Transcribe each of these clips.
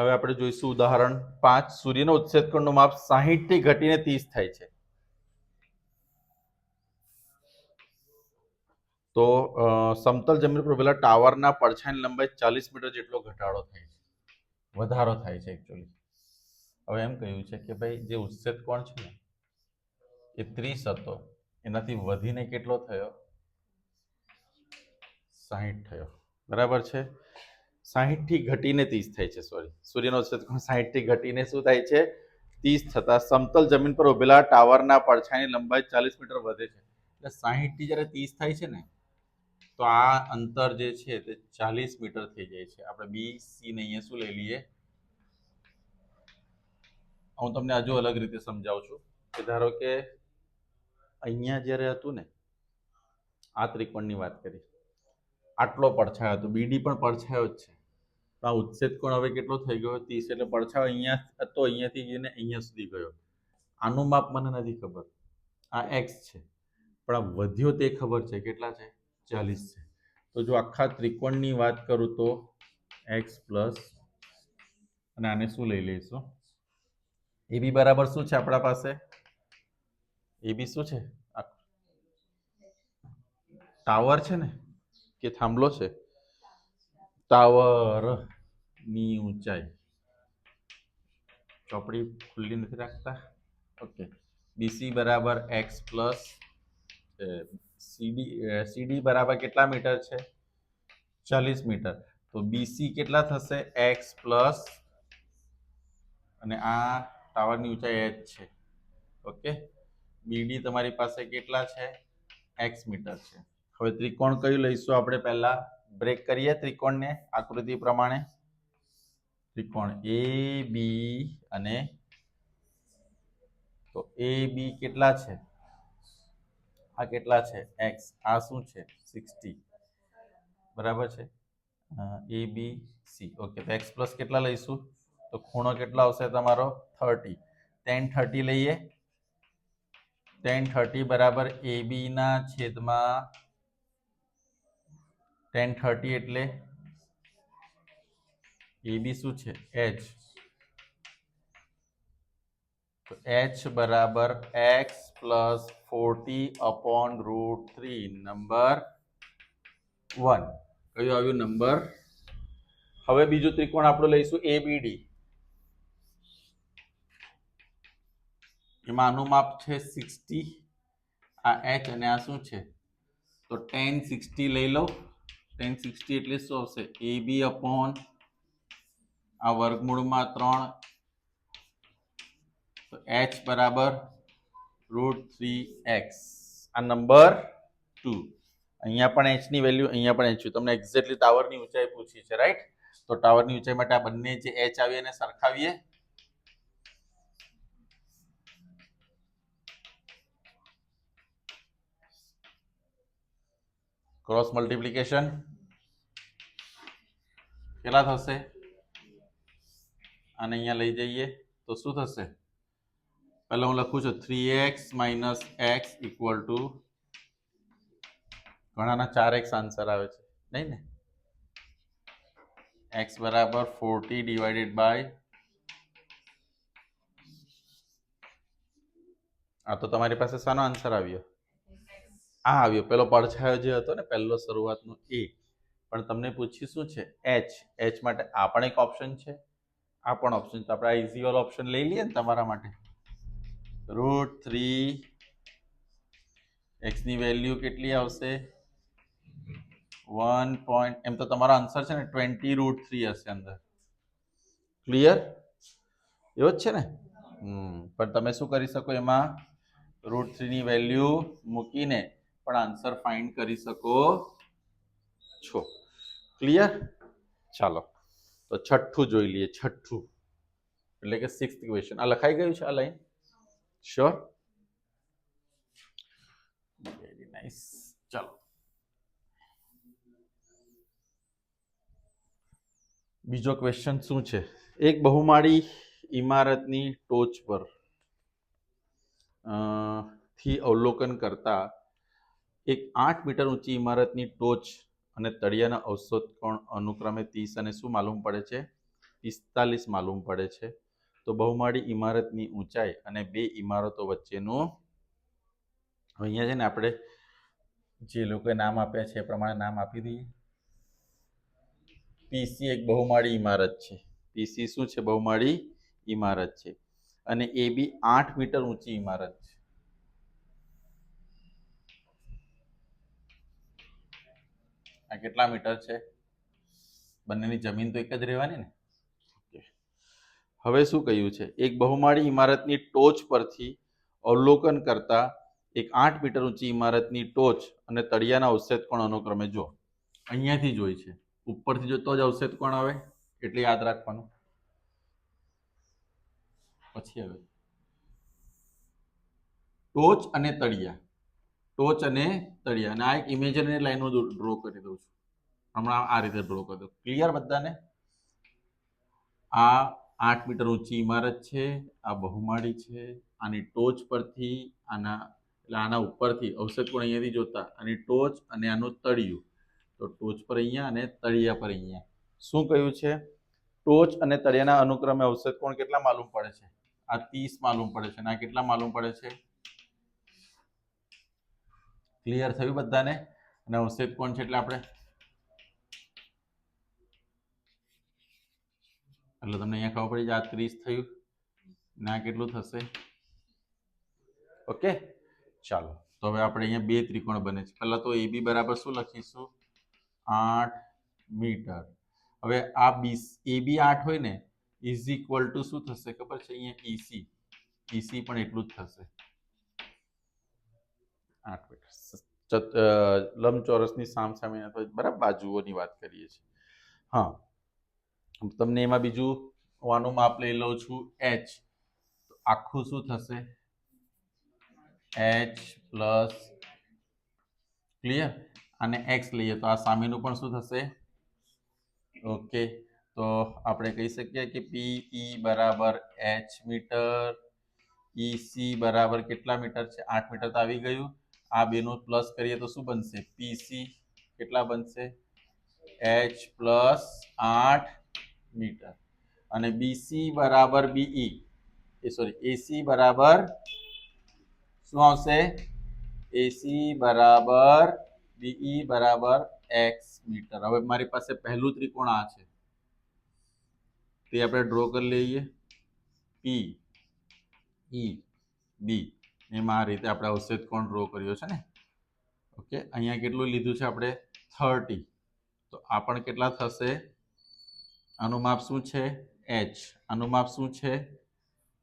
હવે આપણે જોઈશું ઉદાહરણ પાંચ. સૂર્યનો ઉચ્છેદ માપ 60 થી ઘટીને 30 થાય છે. તો સમતલ જમીન પર પેલા ટાવરના પડછાયાની લંબાઈ ચાલીસ મીટર જેટલો ઘટાડો થાય છે. વધારો થાય છે એકચ્યુઅલી હવે એમ કહ્યું છે કે ભાઈ, જે ઉચ્છેદ કોણ છે ને, એ ત્રીસ હતો. એનાથી વધીને કેટલો થયો? સાહીઠ થયો. બરાબર છે? સાહીઠથી ઘટીને ત્રીસ થાય છે સોરી સૂર્યનો ઉચ્છેદ સાહીઠથી સાહીઠ ઘટીને શું થાય છે? ત્રીસ થતાં સમતલ જમીન પર ઉભેલા ટાવરના પડછાયાની લંબાઈ ચાલીસ મીટર વધે છે. એટલે સાહીઠથી જ્યારે ત્રીસ થાય છે ને, તો આ અંતર જે છે તે ચાલીસ મીટર થઈ જાય છે. આપણે બી સી ને અહીંયા શું લઈ લઈએ? હું તમને હજુ અલગ રીતે સમજાવું છું કે ધારો કે અહીંયા જ્યારે હતું ને, આ ત્રિકોણની વાત કરી આટલો પડછાયો હતો. બીડી પણ પડછાયો જ છે. આ ઉચ્છેદ કોણ હવે કેટલો થઈ ગયો? ત્રીસ. એટલે પડછાયો અહીંયા હતો, અહીંયાથી જઈને અહીંયા સુધી ગયો. આનું માપ મને નથી ખબર. આ એક્સ છે. પણ આ વધ્યો તે ખબર છે. કેટલા છે? ચાલીસ છે. તો જો આખા ત્રિકોણની વાત કરું તો એક્સ પ્લસ અને આને શું લઈ લઈશું? એ બી બરાબર શું છે આપણા પાસે? એ બી શું છે? ટાવર છે ને? કે થાંભલો છે? ટાવરની ઊંચાઈ. ચોપડી ખુલ્લી નથી રાખતા? ઓકે બીસી બરાબર એક્સ પ્લસ સીડી સીડી બરાબર કેટલા મીટર છે? ચાલીસ મીટર. તો બીસી કેટલા થશે? એક્સ પ્લસ અને આ ટાવરની ઊંચાઈ એચ છે. ઓકે બીડી તમારી પાસે કેટલા છે? એક્સ મીટર છે. હવે ત્રિકોણ કયું લઈશું આપણે પહેલા? બ્રેક કરીએ ત્રિકોણને આકૃતિ પ્રમાણે. ત્રિકોણ એ બી અને તો એ બી કેટલા છે? આ કેટલા છે? એક્સ આ શું છે? સિક્સટી બરાબર છે? એ બી સી ઓકે તો એક્સ પ્લસ કેટલા લઈશું? તો ખૂણો કેટલા આવશે તમારો? થર્ટી ટેન થર્ટી લઈએ. ટેન થર્ટી બરાબર એ બીના છેદમાં ટેન થર્ટી એટલે એ બી શું છે? એચ તો એચ બરાબર x plus forty upon root three number one કયું આવ્યું? નંબર હવે બીજું ત્રિકોણ આપણે લઈશું એબીડી એમાં આનું માપ છે સિક્સટી આ એચ અને આ શું છે? તો ટેન સિક્સટી લઈ લો. ટેન સિક્સટી એટલે શું આવશે એ બી અપોન આ વર્ગમૂળમાં ત્રણ. તો એચ બરાબર રૂટ થ્રી એક્સ આ નંબર ટુ અહીંયા પણ એચની વેલ્યુ અહીંયા પણ એચ તમને એક્ઝેક્ટલી ટાવરની ઊંચાઈ પૂછી છે રાઈટ તો ટાવરની ઊંચાઈ માટે આ બંને જે એચ આવી એને સરખાવીએ. ક્રોસ મલ્ટિપ્લિકેશન કેટલા થશે? અને અહીંયા લઈ જઈએ. તો શું થશે? પહેલાં હું લખું છું three x minus x equal to ઘણાના ચાર એક્સ આન્સર આવે છે. નહીં ને? એક્સ બરાબર ફોર્ટી ડિવાઇડેડ બાય આ તો તમારી પાસે શાનો આન્સર આવ્યો? આ આવ્યો. પેલો પડછાયો જે હતો ને પહેલો શરૂઆતનો એ. પણ તમને પૂછી શું છે? એચ એચ માટે આ પણ એક ઓપ્શન છે. આ પણ ઓપ્શન તો આપણે આ ઇઝી ઓલ ઓપ્શન લઈ લઈએ ને તમારા માટે. રૂટ થ્રી એક્સની વેલ્યુ કેટલી આવશે? વન પોઈન્ટ એમ તો તમારો આન્સર છે ને ટ્વેન્ટી રૂટ થ્રી હશે અંદર. ક્લિયર એવો જ છે ને? પણ તમે શું કરી શકો એમાં? રૂટ થ્રીની વેલ્યુ મૂકીને પણ આન્સર ફાઇન્ડ કરી શકો છો. ક્લિયર ચાલો. તો છઠ્ઠું જોઈ લઈએ, છઠ્ઠું. એટલે કે સિક્સ ક્વેશ્ચન આ લખાઈ ગયું છે આ લાઈન શ્યોર વેરી નાઇસ ચાલો. બીજો ક્વેશ્ચન શું છે? એક બહુમાળી ઇમારતની ટોચ પરથી અવલોકન કરતા એક આઠ મીટર ઊંચી ઇમારતની ટોચ અને તળિયાના અવશોધ પણ અનુક્રમે ત્રીસ અને શું માલુમ પડે છે? પિસ્તાલીસ માલુમ પડે છે. તો બહુમાળી ઇમારતની ઊંચાઈ અને બે ઇમારતો વચ્ચેનું અહીંયા છે ને આપણે જે લોકોએ નામ આપ્યા છે એ પ્રમાણે નામ આપી દઈએ. પીસી એક બહુમાળી ઇમારત છે. પીસી શું છે? બહુમાળી ઇમારત છે. અને એ બી આઠ મીટર ઊંચી ઇમારત છે. આ કેટલા મીટર છે? બંનેની જમીન તો એક જ રહેવાની ને? હવે શું કહ્યું છે? એક બહુમાળી ઇમારતની ટોચ પરથી અવલોકન કરતા એક આઠ મીટર ઊંચી ઇમારતની ટોચ અને તળિયાના અવશેષ કોણ અનુક્રમે જો અહીંયાથી જોઈ છે. ઉપરથી જો તો જ અવશેષ કોણ આવે? એટલે યાદ રાખવાનું. પછી હવે. ટોચ અને તળિયા. ટોચ અને તળિયા. અને આ એક ઇમેજનરી લાઈનો ડ્રો કરી દઉં છું. હમણાં આ રીતે ડ્રો કરી દઉં. ક્લિયર બધાને? આ આઠ મીટર ઊંચી ઇમારત છે, આ બહુમાળી છે, આની ટોચ પરથી આના એટલે આના ઉપરથી કોણ અહીંયાથી જોતા. આની ટોચ અને આનું તળિયું. તો ટોચ પર અહીંયા અને તળિયા પર અહીંયા. શું કહ્યું છે? ટોચ અને તળિયાના અનુક્રમે અવશેષ કોણ કેટલા માલુમ પડે છે? આ ત્રીસ માલુમ પડે છે. અને આ કેટલા માલુમ પડે છે? ક્લિયર થયું બધાને? અને અવશેષ કોણ છે એટલે આપણે? એટલે તમને અહીંયા ખબર પડી જાય આ ત્રીસ થયું. ને, કેટલું થશે? ઓકે ચાલો. તો હવે આપણે અહીંયા બે ત્રિકોણ બને છે. પહેલા તો એ બી બરાબર શું લખીશું? આઠ મીટર. હવે આ બી, એ બી આઠ હોય ને ઇઝ ઇક્વલ ટુ શું થશે? ખબર છે? અહીંયા ઈસી ઈસી પણ એટલું જ થશે. આઠ મીટર લંબચોરસની સામ સામે બરાબર બાજુઓની વાત કરીએ છીએ. હા. તમને એમાં બીજું વાનું માપ લઈ લઉં છું. એચ આખું શું થશે? એચ પ્લસ ક્લિયર અને એક્સ લઈએ તો આ સામેનું પણ શું થશે? ઓકે તો આપણે કહી શકીએ કે પી ઈ બરાબર એચ મીટર ઈસી બરાબર કેટલા મીટર છે? આઠ મીટર તો આવી ગયું. આ બેનું પ્લસ કરીએ તો શું બનશે? પીસી કેટલા બનશે? એચ પ્લસ આઠ મીટર. અને બીસી બરાબર બીઈ એ સોરી એસી બરાબર શું આવશે? એસી બરાબર બીઈ બરાબર એક્સ મીટર. હવે મારી પાસે પહેલું ત્રિકોણ આ છે. તે આપણે ડ્રો કરી લઈએ. પી ઈ બી એમાં આ રીતે આપણે અવશેષ કોણ ડ્રો કર્યો છે ને? ઓકે, અહીંયા કેટલું લીધું છે આપણે? થર્ટી. તો આ પણ કેટલા થશે? આનું માપ શું છે? એચ આનું માપ શું છે?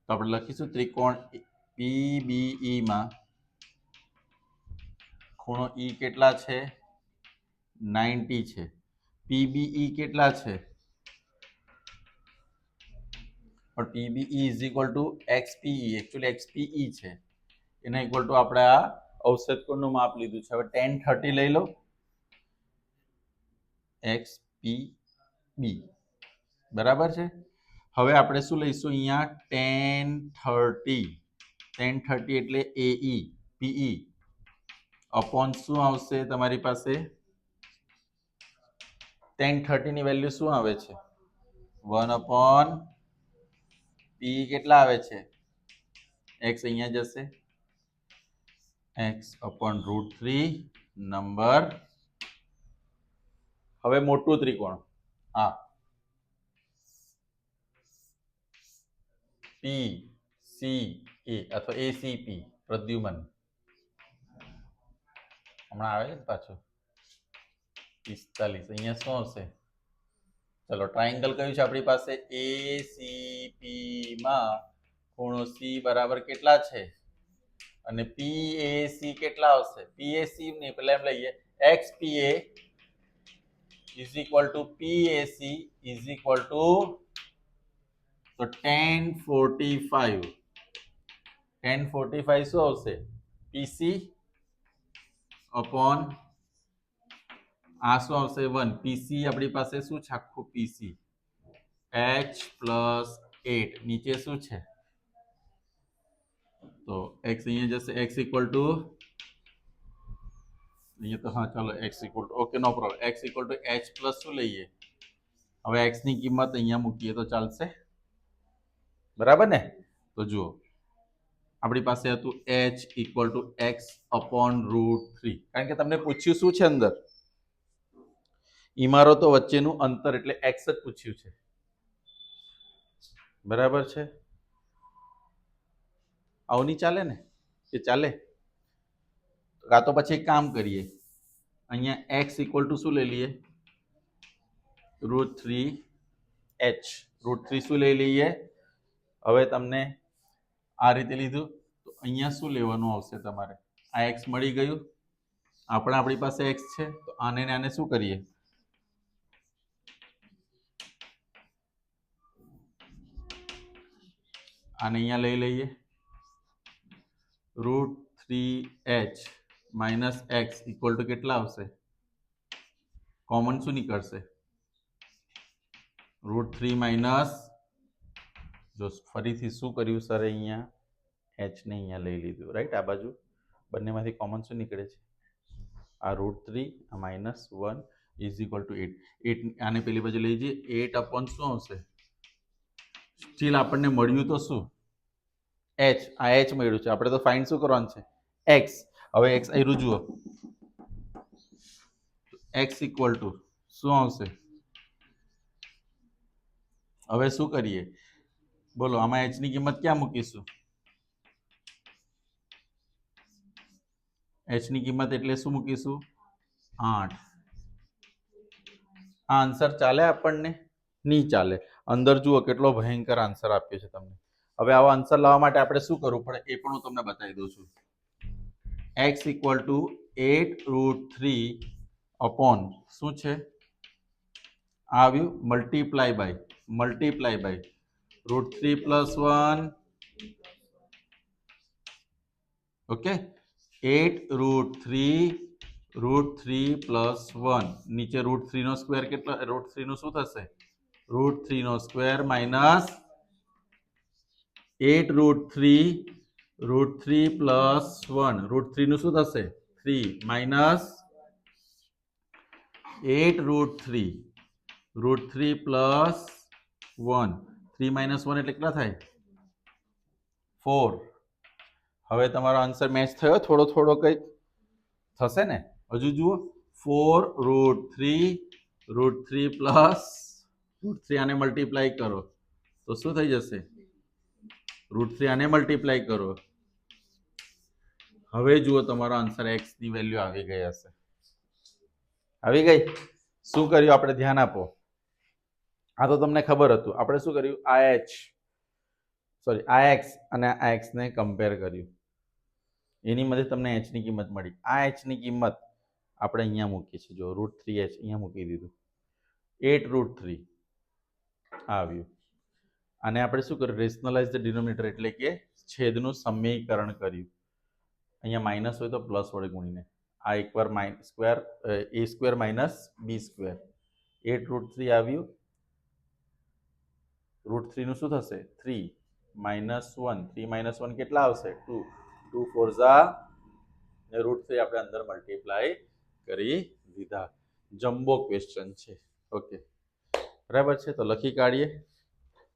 તો આપણે લખીશું ત્રિકોણ પી બી ખૂણો ઈ કેટલા છે? નાઇન્ટી છે. પીબીઈ કેટલા છે? પણ PBE is equal to XPE actually XPE છે. એના ઇક્વલ ટુ આપણે આ અવશેષ કોણનું માપ લીધું છે. હવે ટેન થર્ટી લઈ લો. એક્સ પી બી બરાબર છે? હવે આપણે શું લઈશું અહીંયા? ટેન થર્ટી ટેન થર્ટી એટલે એ ઈ પીઈ અપોન શું આવશે તમારી પાસે? ટેન થર્ટીની વેલ્યુ શું આવે છે? વન અપોન પી કેટલા આવે છે? એક્સ અહીંયા જશે. X upon root three, number. હવે મોટું ત્રિકોણ. હા પી સી એ અથવા એસીપી પ્રદ્યુમન. હમણાં આવે છે પાછું. પિસ્તાલીસ. અહીંયા શું આવશે? ચલો ટ્રાયંગલ કયું છે આપણી પાસે? એ સી પી માં ખૂણો સી બરાબર કેટલા છે? અને પી એ સી કેટલા આવશે? પી એ સી ને પેલા એમ લઈએ. X P A is equal to P A C is equal to તો ten forty five ten forty five શું આવશે? પીસી અપોન આ શું આવશે? વન પીસી આપણી પાસે શું છે? આખું પીસી એચ પ્લસ એટ નીચે શું છે? તો એક્સ અહીંયા જશે એક્સ ઇક્વલ ટુ અહીંયા તો હા, ચાલો x equal to okay no problem x equal to H plus શું લઈએ? હવે એક્સની કિંમત અહીંયા મૂકીએ તો ચાલશે. બરાબર ને? તો જુઓ, આપણી પાસે હતું H equal to x upon root three કારણ કે તમને પૂછ્યું શું છે અંદર? ઇમારતો વચ્ચેનું અંતર એટલે એક્સ જ પૂછ્યું છે. બરાબર છે? આવું નહીં ચાલે ને? કે ચાલે. કાં તો પછી એક કામ કરીએ. અહીંયા એક્સ ઇક્વલ ટુ શું લઈ લઈએ? Root three H root three શું લઈ લઈએ? હવે તમને આ રીતે લીધું. તો અહીંયા શું લેવાનું આવશે તમારે? આ એક્સ મળી ગયું. આપણે આપણી પાસે એક્સ છે. તો આને ને આને શું કરીએ? આને અહીંયા લઈ લઈએ. Root three H minus x equal to કેટલા આવશે? કોમન શું નીકળશે? રૂટ થ્રી માઇનસ, જો ફરીથી શું કર્યું સર અહીંયા? એચને અહીંયા લઈ લીધું, રાઈટ? આ બાજુ બંનેમાંથી કોમન શું નીકળે છે? આ રૂટ થ્રી, આ minus one is equal to eight. Eight આને પેલી બાજુ લઈ જઈએ. એટ અપોન શું આવશે? સ્ટીલ આપણને મળ્યું તો શું? એચ આ એચ મળ્યું છે. આપણે તો ફાઇન્ડ શું કરવાનું છે? એક્સ હવે એક્સ અહીં જુઓ. એક્સ ઇક્વલ ટુ શું આવશે? હવે શું કરીએ? બોલો, આમાં એચની કિંમત ક્યાં મૂકીશું? એચની કિંમત એટલે શું મૂકીશું? આઠ. આ આન્સર ચાલે આપણને? નહીં ચાલે. અંદર જુઓ કેટલો ભયંકર આન્સર આપ્યો છે તમને. હવે આવો આન્સર લાવવા માટે આપણે શું કરવું પડે એ પણ હું તમને બતાવી દઉં છું. X equal to eight root three upon શું છે? આ આવ્યું? Multiply by multiply by root three plus one okay eight root three root three plus one નીચે રૂટ થ્રીનો સ્ક્વેર કેટલો રૂટ થ્રીનું શું થશે? Root થ્રીનો square minus eight root three root three plus one. Root થ્રીનું શું થશે? Three minus eight root three. Root three plus one. Three minus one એટલે કેટલા થાય? ફોર. હવે તમારો આન્સર મેચ થયો? થોડો થોડો કંઈક થશે ને? હજુ જુઓ. Four root three root three plus, root three આને મલ્ટીપ્લાય કરો. તો શું થઈ જશે? રૂટ થ્રી આને મલ્ટીપ્લાય કરો. હવે જુઓ તમારો આન્સર એક્સની વેલ્યુ આવી ગઈ હશે. આવી ગઈ? શું કર્યું? આપણે ધ્યાન આપો. આ તો તમને ખબર હતું. આપણે શું કર્યું? આ એચ સોરી આ એક્સ અને આ એક્સને કમ્પેર કર્યું. એની મધ્ય તમને એચની કિંમત મળી. આ એચની કિંમત આપણે અહીંયા મૂકી છે જો રૂટ થ્રી એચ અહીંયા મૂકી દીધું. એટ રૂટ થ્રી આવ્યું. અને આપણે શું કર્યું? રેશનલાઇઝ ધ ડિનોમિનેટર એટલે કે છેદનું સમીકરણ કર્યું. અહીંયા માઇનસ હોય તો પ્લસ વડે ગુણીને. આ એકવાર mine square A square minus B square eight root three આવ્યું. રૂટ થ્રીનું શું થશે? Three minus one three minus one કેટલા આવશે? ટુ ટુ ફોર ઝા ને રૂટ થ્રી આપણે અંદર મલ્ટીપ્લાય કરી દીધા. જમ્બો ક્વેશ્ચન છે. ઓકે બરાબર છે? તો લખી કાઢીએ.